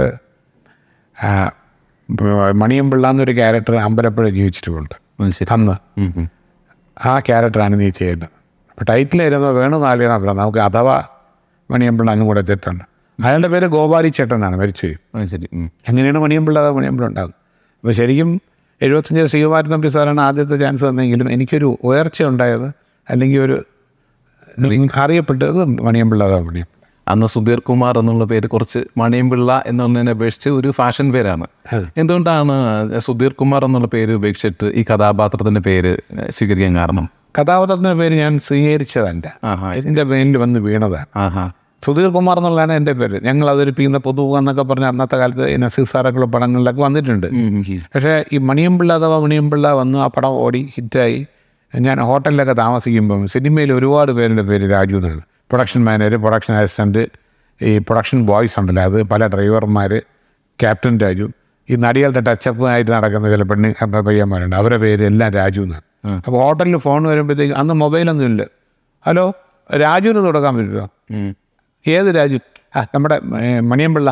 മണിയും പിള്ള എന്നൊരു ക്യാരക്ടർ അമ്പലപ്പുഴ ജീവിച്ചിട്ടുണ്ട് അന്ന്. ആ ക്യാരക്ടറാണ് നീ ചെയ്യുന്നത് അപ്പോൾ ടൈറ്റിൽ വരുന്നത് വേണു നാലിയാണ് നമുക്ക് അഥവാ മണിയമ്പിള്ള അങ്ങ് കൂടെ ചേട്ടുണ്ട് അയാളുടെ പേര് ഗോപാലി ചേട്ടൻ എന്നാണ് മരിച്ചു ശരി. അങ്ങനെയാണ് മണിയമ്പിള്ള അഥവാ മണിയമ്പിള്ള ഉണ്ടാകും അപ്പോൾ ശരിക്കും എഴുപത്തഞ്ച് ശ്രീകുമാരൻ നമ്പി സാറാണ് ആദ്യത്തെ ചാൻസ് തന്നെങ്കിലും എനിക്കൊരു ഉയർച്ച ഉണ്ടായത് അല്ലെങ്കിൽ ഒരു അറിയപ്പെട്ടത് മണിയമ്പിള്ള അഥവാ മണിയമ്പിള്ള. അന്ന് സുധീർ കുമാർ എന്നുള്ള പേര് കുറച്ച് മണിയമ്പിള്ള എന്നുള്ളതിനെ അപേക്ഷിച്ച് ഒരു ഫാഷൻ പേരാണ്. എന്തുകൊണ്ടാണ് സുധീർ കുമാർ എന്നുള്ള പേര് ഉപേക്ഷിച്ചിട്ട് ഈ കഥാപാത്രത്തിന്റെ പേര് സ്വീകരിക്കാൻ കാരണം? കഥാപാത്രത്തിന്റെ പേര് ഞാൻ സ്വീകരിച്ചതല്ല. എന്റെ പേരിൽ വന്ന് വീണതാണ്. സുധീർ കുമാർ എന്നുള്ളതാണ് എന്റെ പേര്. ഞങ്ങൾ അവതരിപ്പിക്കുന്ന പൊതു എന്നൊക്കെ പറഞ്ഞ അന്നത്തെ കാലത്ത് നസീർ സാറൊക്കെയുള്ള പടങ്ങളിലൊക്കെ വന്നിട്ടുണ്ട്. പക്ഷേ ഈ മണിയമ്പിള്ള അഥവാ മണിയമ്പിള്ള വന്ന് ആ പടം ഓടി ഹിറ്റായി. ഞാൻ ഹോട്ടലിലൊക്കെ താമസിക്കുമ്പം സിനിമയിൽ ഒരുപാട് പേരുടെ പേര് രാജു എന്നാണ്. പ്രൊഡക്ഷൻ മാനേജർ പ്രൊഡക്ഷൻ അസിസ്റ്റന്റ് ഈ പ്രൊഡക്ഷൻ ബോയ്സ് ഉണ്ടല്ലോ. അത് പല ഡ്രൈവർമാർ ക്യാപ്റ്റൻ രാജു. ഈ നടികളുടെ ടച്ചപ്പ് ആയിട്ട് നടക്കുന്ന ചില പെണ്ണ് പയ്യന്മാരുണ്ട്. അവരുടെ പേര് എല്ലാം രാജു എന്നാണ്. അപ്പോൾ ഹോട്ടലിൽ ഫോൺ വരുമ്പോഴത്തേക്ക് അന്ന് മൊബൈലൊന്നും ഇല്ല. ഹലോ രാജുവിന് തുടക്കാൻ പറ്റുമോ? ഏത് രാജു? ആ നമ്മുടെ മണിയമ്പിള്ള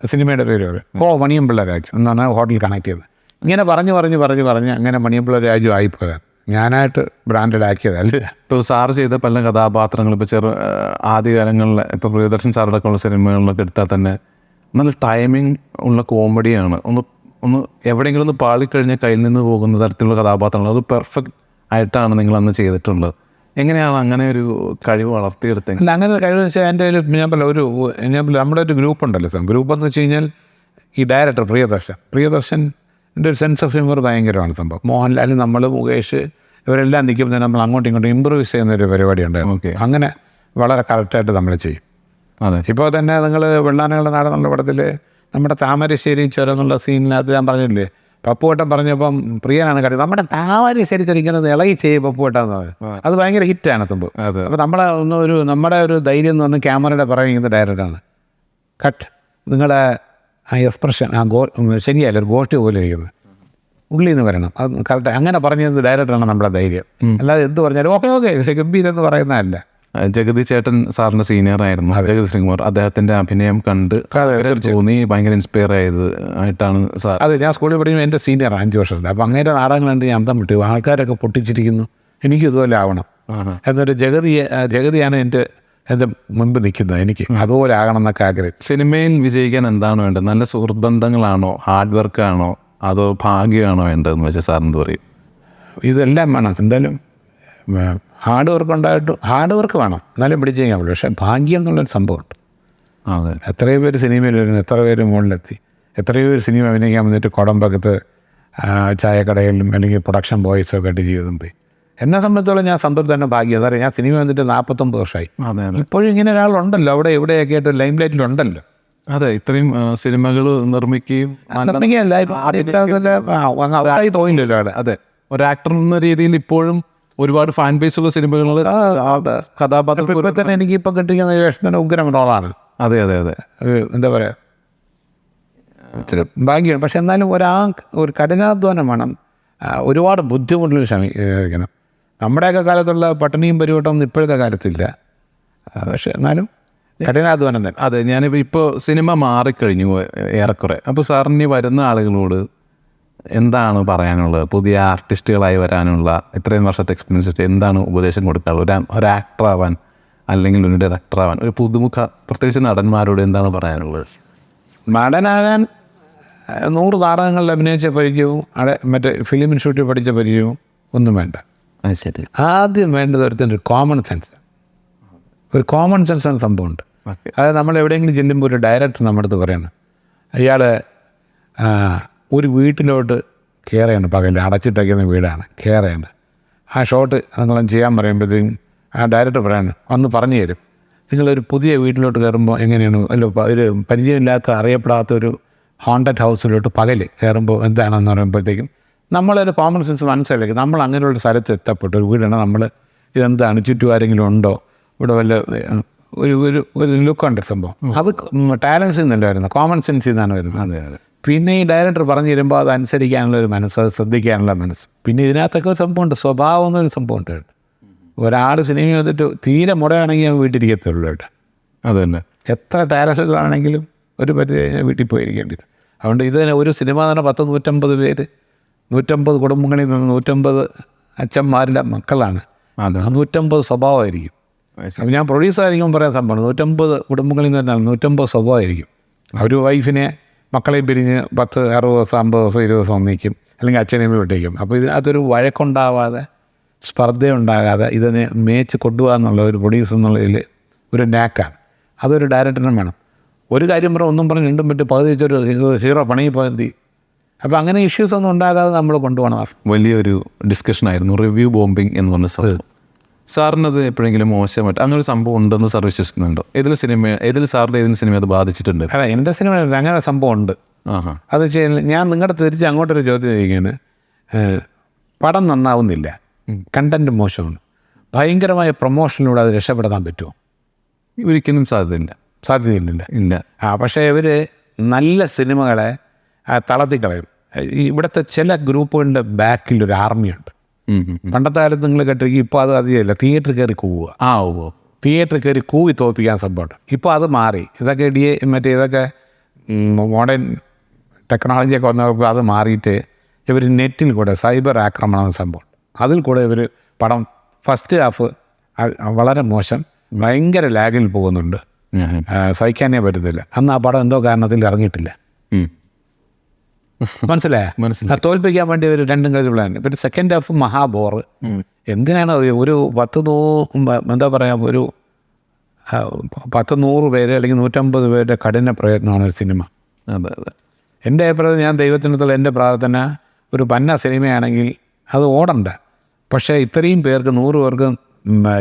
സിനിമയുടെ പേര് പറയും. ഓ മണിയമ്പിള്ള രാജു. എന്നാണ് ഹോട്ടൽ കണക്ട് ചെയ്തത്. ഇങ്ങനെ പറഞ്ഞു പറഞ്ഞു പറഞ്ഞു പറഞ്ഞ് അങ്ങനെ മണിയമ്പിള്ള രാജു ആയിപ്പോയതാണ് ഞാനായിട്ട് ബ്രാൻഡഡ് ആക്കിയതല്ല ഇപ്പോൾ സാർ ചെയ്ത പല കഥാപാത്രങ്ങളും ഇപ്പോൾ ചെറു ആദ്യകാലങ്ങളിൽ ഇപ്പോൾ പ്രിയദർശൻ സാറടക്കമുള്ള ഉള്ള സിനിമകളിലൊക്കെ എടുത്താൽ തന്നെ നല്ല ടൈമിംഗ് ഉള്ള കോമഡിയാണ് ഒന്ന് ഒന്ന് എവിടെയെങ്കിലും ഒന്ന് പാളിക്കഴിഞ്ഞാൽ കയ്യിൽ നിന്ന് പോകുന്ന തരത്തിലുള്ള കഥാപാത്രങ്ങൾ. അത് പെർഫെക്റ്റ് ആയിട്ടാണ് നിങ്ങൾ അന്ന് ചെയ്തിട്ടുള്ളത്. എങ്ങനെയാണ് അങ്ങനെ ഒരു കഴിവ് വളർത്തിയെടുത്തത്? അല്ല അങ്ങനെ കഴിവ് വെച്ചാൽ എന്റെ ഒരു ഞാൻ പറയാം ഒരു ഞാൻ നമ്മുടെ ഒരു ഗ്രൂപ്പ് ഉണ്ടല്ലോ സാർ ഗ്രൂപ്പ് എന്ന് വെച്ച് കഴിഞ്ഞാൽ ഈ ഡയറക്ടർ പ്രിയദർശൻ. പ്രിയദർശന്റെ ഒരു സെൻസ് ഓഫ് ഹ്യൂമർ ഭയങ്കരമാണ് സംഭവം. മോഹൻലാൽ നമ്മൾ മുകേഷ് ഇവരെല്ലാം നിൽക്കുമ്പോൾ നമ്മൾ അങ്ങോട്ടും ഇങ്ങോട്ടും ഇമ്പ്രൂവൈസ് ചെയ്യുന്ന ഒരു പരിപാടി ഉണ്ടായിരുന്നു. ഓക്കെ അങ്ങനെ വളരെ കറക്റ്റായിട്ട് നമ്മൾ ചെയ്യും. അതെ. ഇപ്പോൾ തന്നെ നിങ്ങൾ വെള്ളാനകളുടെ നാടെന്നുള്ള പടത്തിൽ നമ്മുടെ താമരശ്ശേരി ചുരം എന്നുള്ള സീനിനകത്ത് ഞാൻ പറഞ്ഞില്ലേ? പപ്പുവട്ടം പറഞ്ഞപ്പം പ്രിയനാണ് കാര്യം. നമ്മുടെ താമരശ്ശേരി ചൊരിക്കുന്നത് ഇളകി ചെയ്യും പപ്പുവട്ടം എന്ന് പറയുന്നത് അത് ഭയങ്കര ഹിറ്റാണ് തുമ്പ്. അതെ. അപ്പോൾ നമ്മളെ ഒന്ന് ഒരു നമ്മുടെ ഒരു ധൈര്യം എന്ന് പറഞ്ഞാൽ ക്യാമറയുടെ പറയുന്നത് ഡയറക്റ്റാണ് കട്ട് നിങ്ങളെ ആ എക്സ്പ്രഷൻ ആ ഗോ ശരിയല്ല ഒരു ഗോഷ്ടി പോലെ ഇരിക്കുന്നത് ഉള്ളിൽ നിന്ന് വരണം. അത് കറക്റ്റ് അങ്ങനെ പറഞ്ഞത് ഡയറക്റ്റാണ് നമ്മുടെ ധൈര്യം. അല്ലാതെ എന്ത് പറഞ്ഞാലും ഓക്കെ ഓക്കെ ഗംഭീരം എന്ന് പറയുന്നതല്ല. ജഗതി ചേട്ടൻ സാറിന്റെ സീനിയർ ആയിരുന്നു. ജഗതി ശ്രീകുമാർ. അദ്ദേഹത്തിന്റെ അഭിനയം കണ്ട് തോന്നി ഭയങ്കര ഇൻസ്പയർ ആയത് ആയിട്ടാണ് സാർ. അതെ ഞാൻ സ്കൂളിൽ പഠിക്കുമ്പോൾ എന്റെ സീനിയർ അഞ്ച് വർഷത്തിൽ അപ്പോൾ അങ്ങനെ നാടകങ്ങൾ കണ്ട് ഞാൻ അന്തം വിട്ടു. ആൾക്കാരൊക്കെ പൊട്ടിച്ചിരിക്കുന്നു. എനിക്ക് ഇതുപോലെ ആവണം. എന്നൊരു ജഗതി ജഗതിയാണ് എന്റെ എന്റെ മുൻപ് നിൽക്കുന്നത് എനിക്ക്. അതുപോലെ ആകണം എന്നൊക്കെ ആഗ്രഹം സിനിമയിൽ വിജയിക്കാൻ എന്താണ് വേണ്ടത്? നല്ല സുഹൃത്ത് ബന്ധങ്ങളാണോ ഹാർഡ് വർക്ക് ആണോ? അതോ ഭാഗ്യമാണോ വേണ്ടതെന്ന് വെച്ചാൽ സാറിന് പറയും. ഇതെല്ലാം വേണം. എന്തായാലും ഹാർഡ് വർക്ക് ഉണ്ടായിട്ട് ഹാർഡ് വർക്ക് വേണം. എന്നാലും പിടിച്ചു കഴിഞ്ഞാൽ പറ്റും പക്ഷേ ഭാഗ്യം എന്നുള്ളൊരു സംഭവമുണ്ട്. അതെ. എത്രയോ പേര് സിനിമയിൽ വരുന്നു. എത്ര പേര് മുകളിലെത്തി. എത്രയോ പേര് സിനിമ അഭിനയിക്കാൻ വന്നിട്ട് കുടമ്പകത്ത് ചായക്കടയിലും അല്ലെങ്കിൽ പ്രൊഡക്ഷൻ ബോയ്സോ ഒക്കെ ആയിട്ട് ജീവിതം പോയി. എന്നെ സംബന്ധിച്ചോളം ഞാൻ സംതൃപ്തി തന്നെ ഭാഗ്യം. എന്താ പറയുക ഞാൻ സിനിമ വന്നിട്ട് നാൽപ്പത്തൊമ്പത് വർഷമായി. ഇപ്പോഴും ഇങ്ങനെ ഒരാളുണ്ടല്ലോ. അവിടെ എവിടെയൊക്കെ ആയിട്ട് ലൈം ലൈറ്റിലുണ്ടല്ലോ അതെ ഇത്രയും സിനിമകൾ നിർമ്മിക്കുകയും നിർമ്മിക്കുകയല്ല, അവിടെ. അതെ. ഒരു ആക്ടർ എന്ന രീതിയിൽ ഇപ്പോഴും ഒരുപാട് ഫാൻ ബേസ് ഉള്ള സിനിമകൾ കഥാപാത്രം തന്നെ എനിക്ക് ഇപ്പം കിട്ടിക്കുന്ന വേഷത്തിന് ഉഗ്രം റോളാണ്. അതെ അതെ അതെ. എന്താ പറയുക ഇച്ചിരി ഭാഗ്യമാണ്. പക്ഷെ എന്നാലും ഒരാ ഒരു കഠിനാധ്വാനം വേണം. ഒരുപാട് ബുദ്ധിമുട്ടുകൾ ശ്രമിക്കണം നമ്മുടെയൊക്കെ കാലത്തുള്ള പട്ടിണിയും പരിവട്ടമൊന്നും ഇപ്പോഴത്തെ കാലത്തില്ല. പക്ഷെ എന്നാലും കഠിനാധ്വാനം തന്നെ. അതെ ഞാനിപ്പോൾ ഇപ്പോൾ സിനിമ മാറിക്കഴിഞ്ഞു ഏറെക്കുറെ. അപ്പോൾ സാറിന് വരുന്ന ആളുകളോട് എന്താണ് പറയാനുള്ളത്? പുതിയ ആർട്ടിസ്റ്റുകളായി വരാനുള്ള ഇത്രയും വർഷത്തെ എക്സ്പീരിയൻസ് എന്താണ് ഉപദേശം കൊടുക്കാനുള്ളത്? ഒരു ഒരു ആക്ടർ ആവാൻ അല്ലെങ്കിൽ ഒരു ഡയറക്ടറാവാൻ ഒരു പുതുമുഖ പ്രത്യേകിച്ച് നടന്മാരോട് എന്താണ് പറയാനുള്ളത്? നടനാകാൻ നൂറ് നാടകങ്ങളിൽ അഭിനയിച്ച പരിചയവും അവിടെ മറ്റേ ഫിലിം ഇൻസ്റ്റിറ്റ്യൂട്ടിൽ പഠിച്ച പരിചയവും ഒന്നും വേണ്ട. ശരി. ആദ്യം വേണ്ടത് ഒരുത്തിന്റെ ഒരു കോമൺ സെൻസ് ഒരു കോമൺ സെൻസ് എന്ന സംഭവമുണ്ട് അതായത് നമ്മൾ എവിടെയെങ്കിലും ചെല്ലുമ്പോൾ ഒരു ഡയറക്ടർ നമ്മുടെ അടുത്ത് പറയണം. അയാൾ ഒരു വീട്ടിലോട്ട് കയറേണ്ട പകൽ അടച്ചിട്ടേക്കുന്ന വീടാണ് കയറേണ്ട ആ ഷോട്ട് നിങ്ങളും ചെയ്യാൻ പറയുമ്പോഴത്തേക്കും ആ ഡയറക്ടർ പറയാണ് വന്ന് പറഞ്ഞു തരും. നിങ്ങളൊരു പുതിയ വീട്ടിലോട്ട് കയറുമ്പോൾ എങ്ങനെയാണ്? അല്ല ഒരു പരിചയമില്ലാത്ത അറിയപ്പെടാത്ത ഒരു ഹോണ്ടഡ് ഹൗസിലോട്ട് പകൽ കയറുമ്പോൾ എന്താണെന്ന് പറയുമ്പോഴത്തേക്കും നമ്മളൊരു കോമൺ സെൻസ് മനസ്സിലാക്കി നമ്മൾ അങ്ങനെയുള്ള സ്ഥലത്ത് എത്തപ്പെട്ടു. ഒരു വീടാണ് നമ്മൾ ഇതെന്താണ്? ചുറ്റും ആരെങ്കിലും ഉണ്ടോ? ഇവിടെ വല്ല ഒരു ഒരു ലുക്ക് ലുക്കുണ്ട് സംഭവം. അത് ടാലൻസിൽ നിന്നല്ല വരുന്നത് കോമൺ സെൻസിൽ നിന്നാണ് വരുന്നത്. അതെ അതെ. പിന്നെ ഈ ഡയറക്ടർ പറഞ്ഞു തരുമ്പോൾ അത് അനുസരിക്കാനുള്ള ഒരു മനസ്സ് അത് ശ്രദ്ധിക്കാനുള്ള മനസ്സ്. പിന്നെ ഇതിനകത്തൊക്കെ ഒരു സംഭവമുണ്ട് സ്വഭാവം എന്നൊരു സംഭവമുണ്ട് കേട്ടോ. ഒരാൾ സിനിമ വന്നിട്ട് തീരെ മുടയാണെങ്കിൽ അവൻ വീട്ടിലിരിക്കത്തുള്ളൂ കേട്ടോ. അത് തന്നെ. എത്ര ടാലന്റുകളാണെങ്കിലും ഒരു പരിധി കഴിഞ്ഞാൽ വീട്ടിൽ പോയിരിക്കേണ്ടി വരും. അതുകൊണ്ട് ഇത് തന്നെ ഒരു സിനിമ തന്നെ പത്ത് നൂറ്റമ്പത് പേര് നൂറ്റമ്പത് കുടുംബങ്ങളിൽ നിന്ന് നൂറ്റമ്പത് അച്ഛന്മാരുടെ മക്കളാണ്. നൂറ്റമ്പത് സ്വഭാവമായിരിക്കും. അപ്പം ഞാൻ പ്രൊഡ്യൂസർ ആയിരിക്കും പറയാൻ സംഭവം നൂറ്റമ്പത് കുടുംബങ്ങളിൽ നിന്ന് തന്നെ നൂറ്റമ്പത് സ്വഭാവമായിരിക്കും. അവർ വൈഫിനെ മക്കളെയും പിരിഞ്ഞ് പത്ത് അറുപത് ദിവസം അമ്പത് ദിവസം ഇരുപത് ദിവസം ഒന്നിക്കും. അല്ലെങ്കിൽ അച്ഛനെയും വിട്ടേക്കും. അപ്പോൾ ഇതിനകത്തൊരു വഴക്കുണ്ടാവാതെ സ്പർദ്ധയുണ്ടാകാതെ ഇതിനെ മേച്ച് കൊണ്ടുപോകുക എന്നുള്ള ഒരു പ്രൊഡ്യൂസ് എന്നുള്ളതിൽ ഒരു നാക്കാണ് അതൊരു ഡയറക്ടറിനും വേണം. ഒരു കാര്യം പറഞ്ഞാൽ ഒന്നും പറഞ്ഞ് രണ്ടും പറ്റി പകുതി ഹീറോ പണി പോയി അപ്പോൾ അങ്ങനെ ഇഷ്യൂസ് ഒന്നും ഉണ്ടാകാതെ നമ്മൾ കൊണ്ടുപോകണം. വലിയൊരു ഡിസ്കഷനായിരുന്നു റിവ്യൂ ബോംബിംഗ് എന്ന് പറഞ്ഞ സംഭവം. സാറിനത് എപ്പോഴെങ്കിലും മോശമായിട്ട് അങ്ങനെ ഒരു സംഭവം ഉണ്ടെന്ന് സാർ വിശ്വസിക്കുന്നുണ്ടോ? ഏതിൽ സിനിമ ഏതിൽ സാറിന്റെ ഏതിൽ സിനിമ അത് ബാധിച്ചിട്ടുണ്ട്? അല്ല എന്റെ സിനിമ അങ്ങനെ സംഭവം ഉണ്ട് അത് വെച്ച് ഞാൻ നിങ്ങളുടെ തിരിച്ച് അങ്ങോട്ടൊരു ചോദ്യം ചോദിക്കുകയാണ്. പടം നന്നാവുന്നില്ല. കണ്ടന്റ് മോശമാണ്. ഭയങ്കരമായ പ്രൊമോഷനിലൂടെ അത് രക്ഷപ്പെടുത്താൻ പറ്റുമോ? ഒരിക്കലും സാധ്യതയില്ല. സാധ്യതയില്ല. ഇല്ല. ആ പക്ഷേ ഇവർ നല്ല സിനിമകളെ ആ, തളർത്തിക്കളയും. ഇവിടുത്തെ ചില ഗ്രൂപ്പുകളുടെ ബാക്കിൽ ഒരു ആർമിയുണ്ട്. പണ്ടത്തെ കാലത്ത് നിങ്ങൾ കേട്ടിരിക്കും ഇപ്പോൾ അത് അധികമില്ല. തിയേറ്ററിൽ കയറി കൂവുക. ആ ഓ തിയേറ്ററിൽ കയറി കൂവി തോൽപ്പിക്കാൻ സംഭവമുണ്ട് ഇപ്പോൾ അത് മാറി. ഇതൊക്കെ ഡി മറ്റേ ഇതൊക്കെ മോഡേൺ ടെക്നോളജിയൊക്കെ വന്നപ്പോൾ അത് മാറിയിട്ട് ഇവർ നെറ്റിൽ കൂടെ സൈബർ ആക്രമണം സംഭവം. അതിൽ കൂടെ ഇവർ പടം ഫസ്റ്റ് ഹാഫ് വളരെ മോശം ഭയങ്കര ലാഗിൽ പോകുന്നുണ്ട്. സഹിക്കാനേ പറ്റത്തില്ല. അന്ന് ആ പടം എന്തോ കാരണത്തിൽ ഇറങ്ങിയിട്ടില്ല. മനസ്സിലായ? മനസ്സിലായി. തോൽപ്പിക്കാൻ വേണ്ടി ഒരു രണ്ടും കളി പ്ലാൻ പിന്നെ സെക്കൻഡ് ഹാഫ് മഹാബോർ എന്തിനാണ് ഒരു- പത്ത് നൂ എന്താ പറയുക ഒരു പത്ത് നൂറ് പേര് അല്ലെങ്കിൽ നൂറ്റമ്പത് പേരുടെ കഠിന പ്രയത്നമാണ് ഒരു സിനിമ. അതെ അതെ. എന്റെ അഭിപ്രായത്തിൽ ഞാൻ ദൈവത്തിനടുത്തുള്ള എന്റെ പ്രാർത്ഥന ഒരു പന്ന സിനിമയാണെങ്കിൽ അത് ഓടണ്ട. പക്ഷേ ഇത്രയും പേർക്ക് നൂറ് പേർക്ക്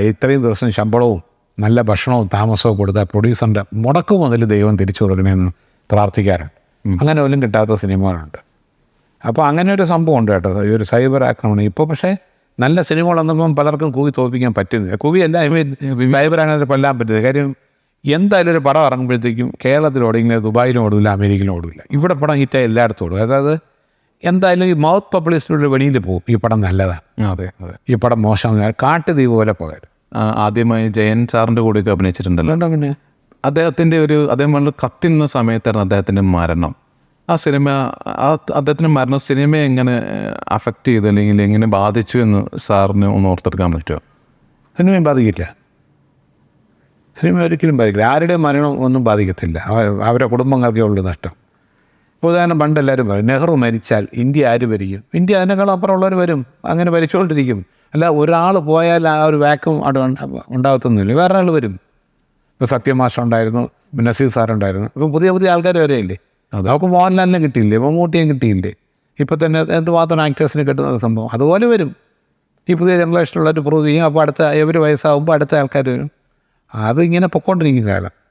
ഇത്രയും ദിവസം ശമ്പളവും നല്ല ഭക്ഷണവും താമസവും കൊടുത്ത പ്രൊഡ്യൂസറിന്റെ മുടക്ക് മുതൽ ദൈവം തിരിച്ചു കൊടുക്കണമെന്ന് പ്രാർത്ഥിക്കാറുണ്ട്. അങ്ങനെ പോലും കിട്ടാത്ത സിനിമകളുണ്ട്. അപ്പോൾ അങ്ങനെ ഒരു സംഭവം ഉണ്ട് കേട്ടോ. ഈ ഒരു സൈബർ ആക്രമണം. ഇപ്പോൾ പക്ഷേ നല്ല സിനിമകൾ വന്നപ്പം പലർക്കും കൂവി തോൽപ്പിക്കാൻ പറ്റുന്നില്ല. കൂവി അല്ല സൈബർ ആക്രമണത്തിൽ കൊല്ലാൻ പറ്റുന്നത് കാര്യം എന്തായാലും ഒരു പടം ഇറങ്ങുമ്പോഴത്തേക്കും കേരളത്തിൽ ഓടില്ല ദുബായിലും ഓടില്ല അമേരിക്കയിലും ഓടില്ല ഇവിടെ പടം ഹിറ്റായി എല്ലായിടത്തും ഓടും അതായത് എന്തായാലും ഈ മൗത്ത് പബ്ലിസിറ്റിയുടെ വെളിയിൽ പോകും. ഈ പടം നല്ലതാണ് അതെ അതെ. ഈ പടം മോശം. കാട്ടുതീ പോലെ പകരും ആദ്യമായി ജയൻ സാറിന്റെ കൂടെയൊക്കെ അഭിനയിച്ചിട്ടുണ്ടല്ലോ. പിന്നെ? അദ്ദേഹത്തിന്റെ ഒരു അദ്ദേഹം വളരെ കത്തുന്ന സമയത്തായിരുന്നു അദ്ദേഹത്തിന്റെ മരണം. ആ സിനിമ ആ അദ്ദേഹത്തിന്റെ മരണം സിനിമയെ എങ്ങനെ അഫക്റ്റ് ചെയ്തു അല്ലെങ്കിൽ എങ്ങനെ ബാധിച്ചു എന്ന് സാറിന് ഒന്ന് ഓർത്തെടുക്കാൻ പറ്റുമോ? സിനിമയും ബാധിക്കില്ല. സിനിമ ഒരിക്കലും ബാധിക്കില്ല. ആരുടെ മരണം ഒന്നും ബാധിക്കത്തില്ല. അവ- അവരുടെ കുടുംബങ്ങൾക്കേ ഉള്ളൂ നഷ്ടം. ഇപ്പോൾ ഉദാഹരണം പണ്ട് എല്ലാവരും പറയും നെഹ്റു മരിച്ചാൽ ഇന്ത്യ ആര് ഭരിക്കും? ഇന്ത്യ അതിനേക്കാളും അപ്പുറമുള്ളവർ വരും. അങ്ങനെ ഭരിച്ചുകൊണ്ടിരിക്കും. അല്ല ഒരാൾ പോയാൽ ആ ഒരു വാക്വം അവിടെ ഉണ്ടാ- ഉണ്ടാകത്തൊന്നുമില്ല. വേറെ ആൾ വരും. ഇപ്പോൾ മാഷുണ്ടായിരുന്നു നസീർ സാറുണ്ടായിരുന്നു. ഇപ്പം പുതിയ പുതിയ ആൾക്കാർ വരെയില്ലേ നമുക്ക് മോഹൻലാലിനെ കിട്ടിയില്ലേ? മമ്മൂട്ടിയെ കിട്ടിയില്ലേ? ഇപ്പോൾ തന്നെ എന്തുമാത്രം ആക്ടേഴ്സിന് കിട്ടുന്ന സംഭവം? അതുപോലെ വരും. ഈ പുതിയ ജനറേഷനുള്ളവർ പ്രൂവ് ചെയ്യും. അപ്പോൾ അടുത്ത ഇവർ വയസ്സാകുമ്പോൾ അടുത്ത ആൾക്കാർ വരും. അതിങ്ങനെ പൊക്കോണ്ടിരിക്കും കാലം.